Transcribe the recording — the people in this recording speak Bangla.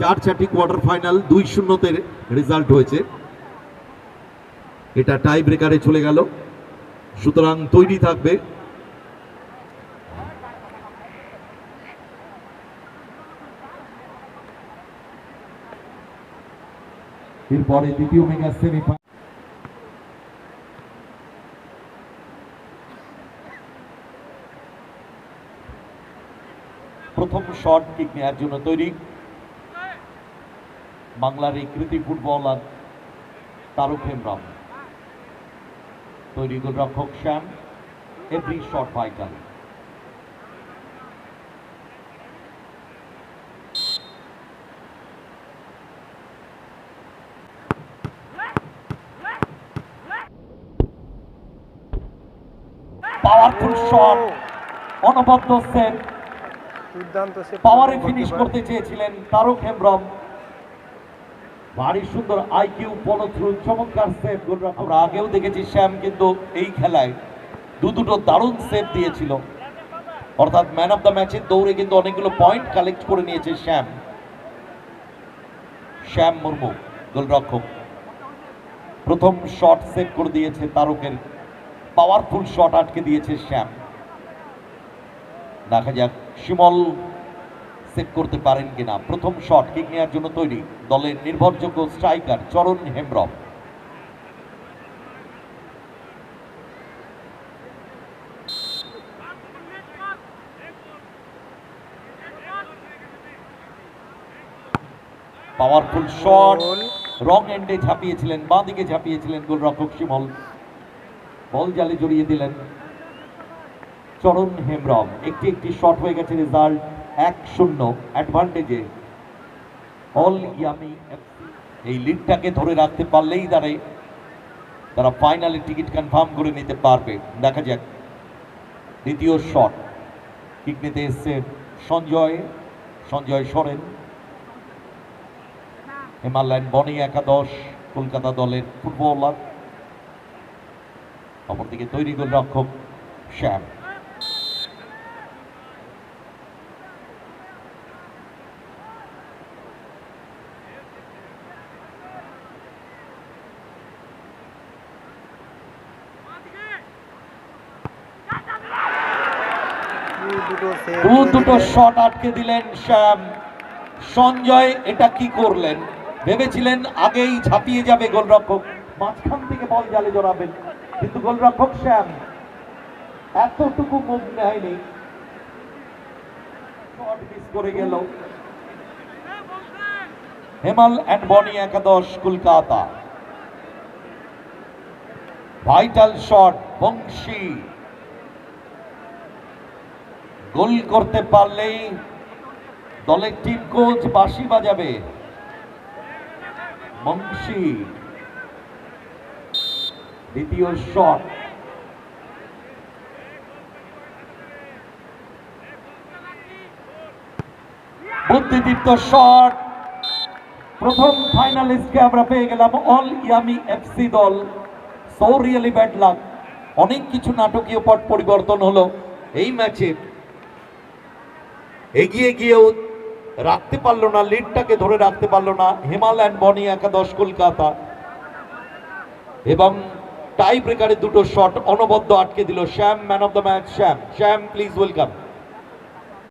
চার চারটি কোয়ার্টার ফাইনাল দুই শূন্যতে রেজাল্ট হয়েছে। এটা টাই ব্রেকারে চলে গেল। সুতরাং তৈরি থাকবে। এরপরে দ্বিতীয় মেগা সেমিফাইনাল প্রথম শট কিক নেওয়ার জন্য তৈরি। বাংলার এই কৃতি ফুটবলার তারক হেমব্রম তৈরি গোলরক্ষক Shyam every shot vital powerful shot অনবদ্য সেভ পাওয়ারে ফিনিশ করতে চেয়েছিলেন তারক হেমব্রম ভারী সুন্দর আইকিউ ফলো থ্রু চমৎকার সেভ গোলরক্ষক আমরা আগেও দেখেছি, শ্যাম কিন্তু এই খেলায় দু দুটো দারুণ সেভ দিয়েছিল। অর্থাৎ ম্যান অফ দ্য ম্যাচের দৌড়ে কিন্তু অনেকগুলো পয়েন্ট কালেক্ট করে নিয়েছে শ্যাম। শ্যাম মুর্মু, গোলরক্ষক। প্রথম শট সেভ করে দিয়েছে তারকের। পাওয়ারফুল শট আটকে দিয়েছে শ্যাম। দেখা যাক, শিমল সেভ করতে পারেন কিনা? প্রথম শট কিক নেওয়ার জন্য তৈরি দলের নির্ভরযোগ্য স্ট্রাইকার চরণ হেমব্রম। পাওয়ারফুল শট রং এন্ডে ঝাঁপিয়েছিলেন বাঁ দিকে ঝাঁপিয়েছিলেন গোলরক্ষক শিমল। বল জালে জড়িয়ে দিলেন চরণ হেমব্রম। একটি একটি শট হয়ে গেছে রেজাল্ট এক শূন্য অ্যাডভান্টেজে অল ইয়ামি এই লিডটাকে ধরে রাখতে পারলেই তারা তারা ফাইনালে টিকিট কনফার্ম করে নিতে পারবে। দেখা যাক। দ্বিতীয় শট কিক নিতে এসছে সঞ্জয়। সঞ্জয় সরেন। হিমালয়ান বনি একাদশ কলকাতা দলের ফুটবলার অপরদিকে তৈরি গোলরক্ষক শ্যাম দু দুটো। শট আটকে দিলেন শ্যাম। সঞ্জয় এটা কি করলেন? ভেবেছিলেন আগেই ঝাঁপিয়ে যাবে গোলরক্ষক। মাঝখান থেকে বল জালে জড়াবেন। কিন্তু গোলরক্ষক শ্যাম এতটুকু মুভ নেয়নি। শট মিস করে গেল। হেমাল অ্যান্ড বনি একাদশ Kolkata. Vital shot Banshi. Goal করতে পারলেই দলের টিম কোচ বাঁশি বাজাবে। বংশী দ্বিতীয় শট। বুদ্ধিদীপ্ত শট। প্রথম ফাইনালিস্টকে আমরা পেয়ে গেলাম অল ইয়ামি এফসি দল। So really bad luck. অনেক কিছু নাটকীয় পট পরিবর্তন হলো এই ম্যাচে। এগিয়ে গিয়েও রাখতে পারল না লিডটাকে ধরে রাখতে পারল না, হিমালয়ান বনি একাদশ কলকাতা। এবং টাই ব্রেকারে দুটো শট অনবদ্য আটকে দিল, Shyam man of the match Shyam. Shyam please welcome